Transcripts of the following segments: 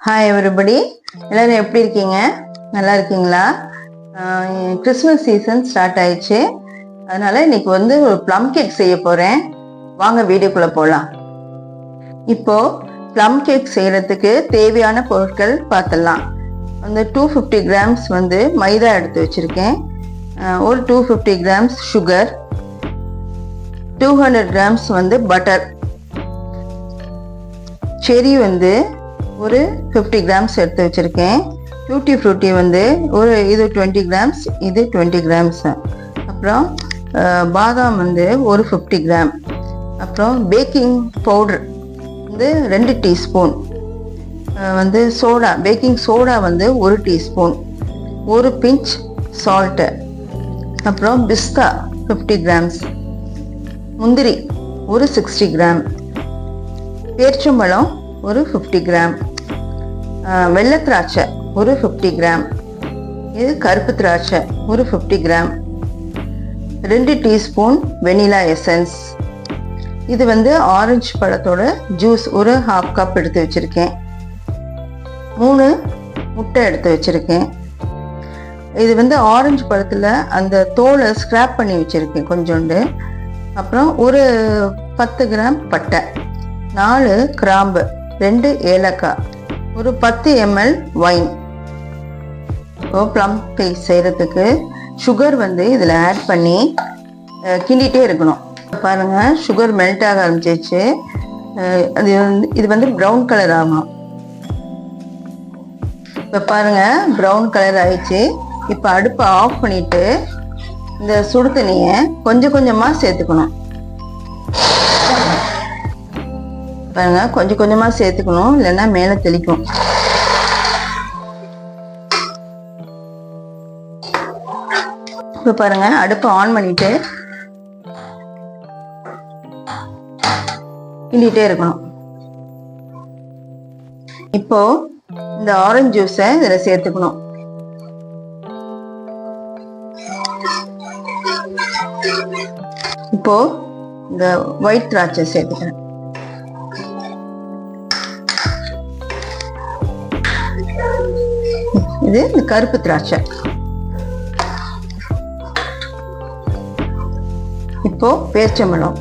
Hi everybody எல்லாரும் எப்படி இருக்கீங்க? நல்லா இருக்கீங்களா? கிறிஸ்மஸ் சீசன் ஸ்டார்ட் ஆயிடுச்சு. அதனால இன்னைக்கு வந்து ஒரு ப்ளம் கேக் செய்ய போகிறேன் வாங்க வீடியோக்குள்ளே போகலாம் இப்போ ப்ளம் கேக் செய்கிறதுக்கு தேவையான பொருட்கள் பார்த்துடலாம். வந்து டூ ஃபிஃப்டி கிராம்ஸ் வந்து மைதா எடுத்து வச்சுருக்கேன். ஒரு two fifty grams sugar two hundred grams வந்து பட்டர் செரி வந்து ஒரு ஃபிஃப்டி கிராம்ஸ் எடுத்து வச்சுருக்கேன். டூட்டி ஃப்ரூட்டி வந்து ஒரு இது டுவெண்ட்டி கிராம்ஸ் இது டுவெண்ட்டி கிராம்ஸ் அப்புறம் பாதாம் வந்து ஒரு ஃபிஃப்டி கிராம் அப்புறம் பேக்கிங் பவுடர் வந்து ரெண்டு டீஸ்பூன் வந்து சோடா பேக்கிங் சோடா வந்து ஒரு டீஸ்பூன் ஒரு பிஞ்ச் சால்ட்டு அப்புறம் பிஸ்தா ஃபிஃப்டி கிராம்ஸ் முந்திரி ஒரு சிக்ஸ்டி கிராம் பேர்ச்சம்பழம் ஒரு ஃபிஃப்டி கிராம் வெள்ளை திராட்சை ஒரு ஃபிஃப்டி கிராம் இது கருப்பு திராட்சை ஒரு ஃபிஃப்டி கிராம் ரெண்டு டீஸ்பூன் வெனிலா எசன்ஸ் இது வந்து ஆரஞ்சு பழத்தோட ஜூஸ் ஒரு ஹாஃப் கப் எடுத்து வச்சுருக்கேன். மூணு முட்டை எடுத்து வச்சுருக்கேன். இது வந்து ஆரஞ்சு பழத்தில் அந்த தோலை ஸ்க்ராப் பண்ணி வச்சுருக்கேன் கொஞ்சோண்டு. அப்புறம் ஒரு பத்து கிராம் பட்டை நாலு கிராம்பு ரெண்டு ஏலக்காய். ஒரு பத்து ML wine so plum paste செய்கிறதுக்கு சுகர் வந்து இதில் ஆட் பண்ணி கிண்டிகிட்டே இருக்கணும். பாருங்கள் சுகர் மெல்ட் ஆக ஆரம்பிச்சிச்சு அது வந்து இது வந்து ப்ரௌன் கலர் ஆகும். இப்போ பாருங்கள் ப்ரௌன் கலர் ஆயிடுச்சு. இப்போ அடுப்பை ஆஃப் பண்ணிவிட்டு இந்த சுடு தண்ணியை கொஞ்சம் கொஞ்சமாக சேர்த்துக்கணும். பாருங்க. கொஞ்சம் கொஞ்சமாக சேர்த்துக்கணும். இல்லைன்னா மேலே தெளிக்கும். இப்போ பாருங்க. அடுப்பை ஆன் பண்ணிட்டு கிண்டிகிட்டே இருக்கணும். இப்போ இந்த ஆரஞ்சு ஜூஸை இதில் சேர்த்துக்கணும். இப்போ இந்த ஒயிட் திராட்சை சேர்த்துக்கிறேன். இது இந்த கருப்பு திராட்சை. இப்போ பேச்சம்பழம்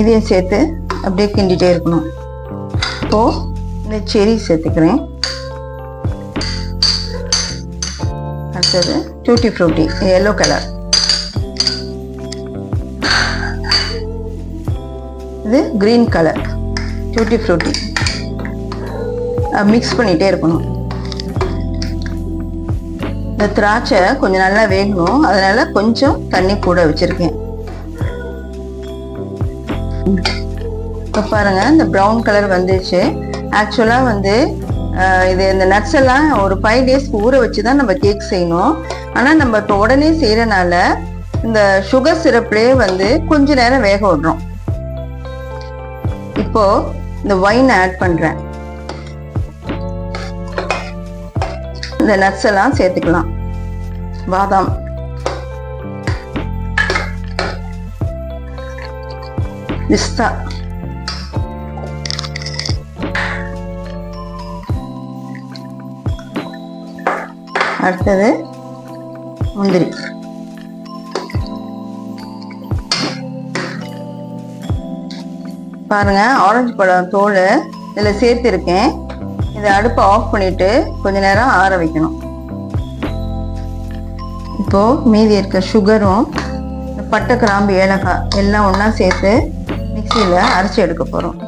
இதையும் சேர்த்து அப்படியே கிண்டிகிட்டே இருக்கணும். இப்போ இந்த செரி சேர்த்துக்கிறேன். அடுத்தது டூட்டி ஃப்ரூட்டி எல்லோ கலர் இது green colour tutti frutti mix பண்ணிகிட்டே இருக்கணும். இந்த திராட்சை கொஞ்சம் நல்லா வேகணும். அதனால கொஞ்சம் தண்ணி கூட வச்சுருக்கேன். இப்போ பாருங்கள் இந்த ப்ரௌன் கலர் வந்துச்சு. ஆக்சுவலாக வந்து இது இந்த நட்ஸ் எல்லாம் ஒரு ஃபைவ் டேஸ்க்கு ஊற வச்சு தான் நம்ம கேக் செய்யணும். ஆனால் நம்ம இப்போ உடனே செய்கிறனால இந்த சுகர் சிரப்லேயே வந்து கொஞ்ச நேரம் வேக விடுறோம். இப்போ இந்த ஒயின் ஆட் பண்ணுறேன் இந்த நட்ஸ் எல்லாம் சேர்த்துக்கலாம். பாதாம். பிஸ்தா. அடுத்தது முந்திரி. பாருங்க ஆரஞ்சு பழம் தோல் இதில் சேர்த்துருக்கேன். இதை அடுப்பை ஆஃப் பண்ணிட்டு கொஞ்ச நேரம் ஆற வைக்கணும். இப்போ மீதி இருக்க சுகரும் பட்டை கிராம்பு ஏலக்காய் எல்லாம் ஒன்றா சேர்த்து மிக்சியில் அரைச்சி எடுக்க போகிறோம்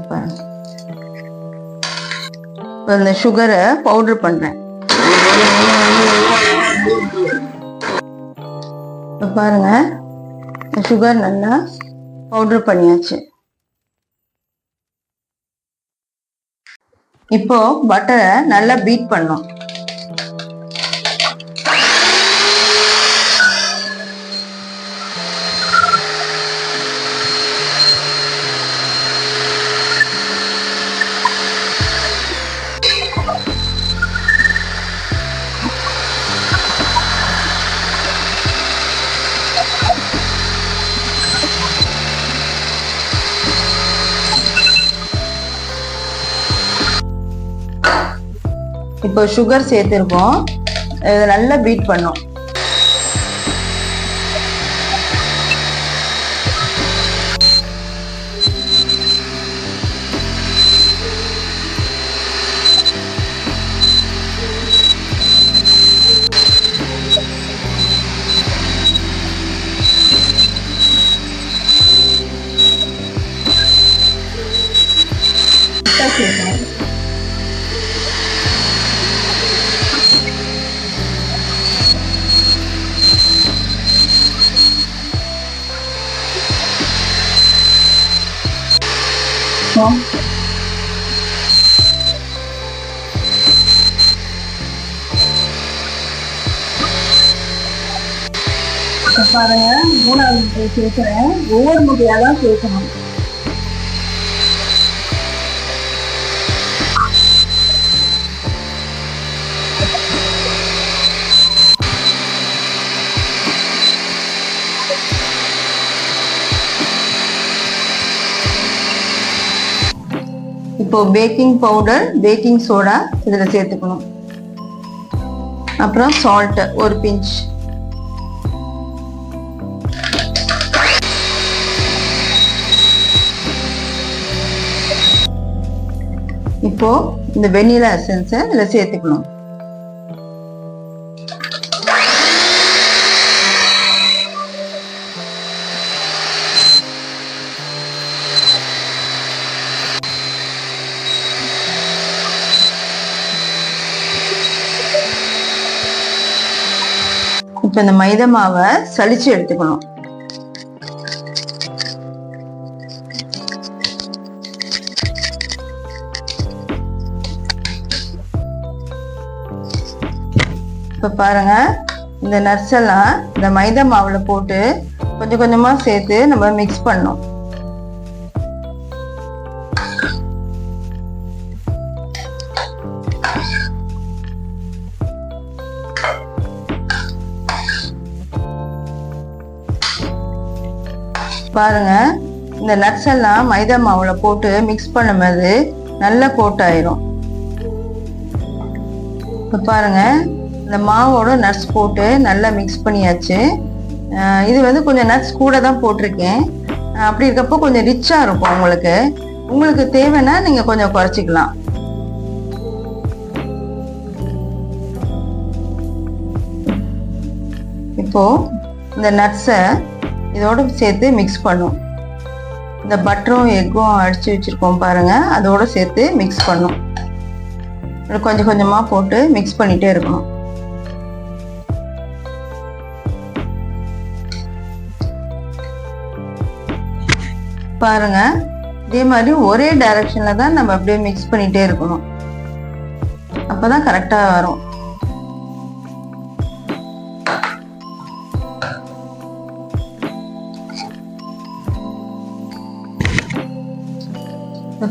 இப்போ இந்த சுகரை பவுடர் பண்ணுறேன் இப்போ பாருங்கள் இந்த சுகர் நல்லா பவுடர் பண்ணியாச்சு. இப்போ பட்டரை நல்லா பீட் பண்ணும் இப்போ சுகர் சேர்த்துருக்கோம். இதை நல்லா பீட் பண்ணோம். இப்ப பாருங்க மூணாவது முட்டை சேர்க்கிறேன் ஒவ்வொரு முட்டையா தான் சேர்க்கணும் இப்போ பேக்கிங் பவுடர் பேக்கிங் சோடா இதில் சேர்த்துக்கணும். அப்புறம் சால்ட்டு ஒரு பிஞ்ச் இப்போ இந்த வெண்ணிலா எசன்ஸை இதில் சேர்த்துக்கணும். இப்போ இந்த மைதா மாவை சலிச்சு எடுத்துக்கணும். இப்போ பாருங்க இந்த நட்ஸ் எல்லாம் இந்த மைதா மாவுல போட்டு கொஞ்சம் கொஞ்சமா சேர்த்து நம்ம மிக்ஸ் பண்ணோம் பாருங்க. இந்த நட்ஸ் எல்லாம் மைதா மாவுல போட்டு மிக்ஸ் பண்ணும்போது நல்லா கோட் ஆயிரும் இப்போ பாருங்க. இந்த மாவோட நட்ஸ் போட்டு நல்லா மிக்ஸ் பண்ணியாச்சு. இது வந்து கொஞ்சம் நட்ஸ் கூட தான் போட்டிருக்கேன். அப்படி இருக்கப்போ கொஞ்சம் ரிச்சாக இருக்கும் உங்களுக்கு. உங்களுக்கு தேவைன்னா நீங்கள் கொஞ்சம் குறைச்சிக்கலாம். இப்போ இந்த நட்ஸை இதோடு சேர்த்து மிக்ஸ் பண்ணும். இந்த பட்டரும் எக்கும் அடித்து வச்சுருக்கோம் பாருங்கள் அதோடு சேர்த்து மிக்ஸ் பண்ணும். கொஞ்சம் கொஞ்சமாக போட்டு மிக்ஸ் பண்ணிகிட்டே இருக்கணும். பாருங்கள் இதே மாதிரி ஒரே டைரக்ஷனில் தான் நம்ம அப்படியே மிக்ஸ் பண்ணிகிட்டே இருக்கணும். அப்பதான் கரெக்டாக வரும்.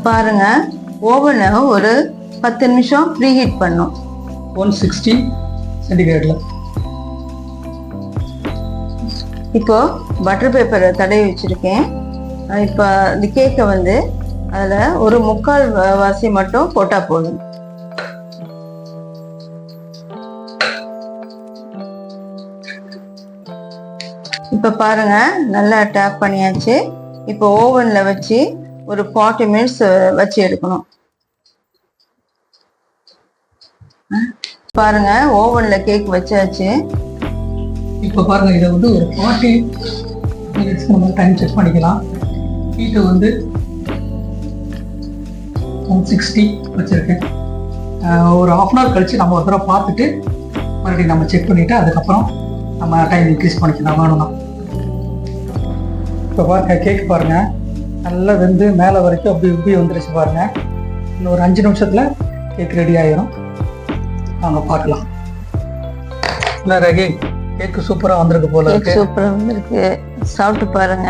பாருங்க. ஓவனை ஒரு பத்து நிமிஷம் ப்ரீ ஹீட் பண்ணும். ஒன் சிக்ஸ்டி சென்டிகிரேடில் இப்போ பட்டர் பேப்பரை தடவி வச்சிருக்கேன். இப்போ இந்த கேக்கை வந்து அதில் ஒரு முக்கால் வாசி மட்டும் போட்டால் போதும். இப்போ பாருங்க நல்லா டேப் பண்ணியாச்சு. இப்போ ஓவனில் வச்சு ஒரு ஃபார்ட்டி மினிட்ஸ் வச்சு எடுக்கணும். பாருங்க ஓவனில் கேக் வச்சாச்சு. இப்போ பாருங்கள் இதை வந்து ஒரு ஃபார்ட்டி மினிட்ஸ்க்கு நம்ம டைம் செக் பண்ணிக்கலாம். ஹீட்டு வந்து ஒன் சிக்ஸ்டி வச்சுருக்கேன் ஒரு ஆஃப் அன் ஹவர் கழித்து நம்ம ஒரு தடவை பார்த்துட்டு மறுபடியும் நம்ம செக் பண்ணிவிட்டு அதுக்கப்புறம் நம்ம டைம் இன்க்ரீஸ் பண்ணிக்கலாம். வேணும்னா இப்போ பாருங்க கேக் பாருங்கள் நல்லா வெந்து மேலே வரைக்கும் அப்படி இப்படி வந்துருச்சு பாருங்கள் இன்னும் ஒரு அஞ்சு நிமிஷத்தில் கேக் ரெடி ஆயிரும். வாங்க பார்க்கலாம். என்ன ரகி? கேக்கு சூப்பராக வந்திருக்கு போல கேக் இருக்கு. சூப்பரா வந்திருக்கு. சாப்பிட்டு பாருங்க.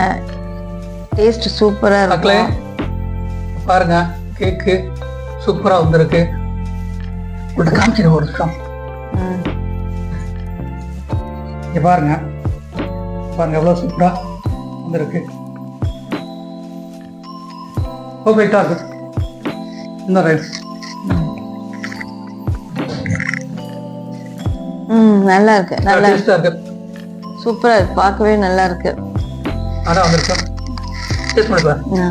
டேஸ்ட் சூப்பரா மக்களே இருக்கும் பாருங்க கேக்கு சூப்பரா வந்திருக்கு. உங்கள்கிட்ட காமிக்கிறேன் ஒரு நிமிஷம். இங்க பாருங்க. பாருங்க எவ்வளவு சூப்பரா வந்திருக்கு. பர்ஃபெக்டா இருக்கு இந்த ரைட் ம் நல்லா இருக்கு நல்லா டேஸ்டா இருக்கு. சூப்பரா இருக்கு பார்க்கவே நல்லா இருக்கு. அதான் வந்திருக்கேன் டேஸ்ட் பண்ணி ஆ.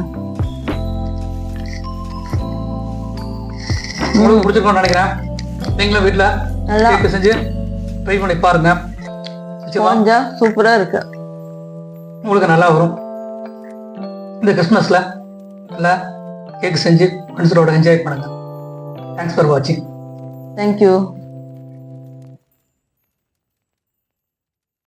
உங்களுக்கு பிடிச்சிருக்கோம்னு நினைக்கிறேன். நீங்களும் வீட்டில் நல்லா. செஞ்சு ட்ரை பண்ணி பாருங்க. ஸ்பாஞ்சா சூப்பரா இருக்கு. உங்களுக்கு நல்லா வரும். இந்த கிறிஸ்மஸில் நல்லா கேக் செஞ்சு ஃப்ரெண்ட்ஸோட என்ஜாய் பண்ணுங்க. தேங்க்ஸ் ஃபார் வாட்சிங் தேங்க்யூ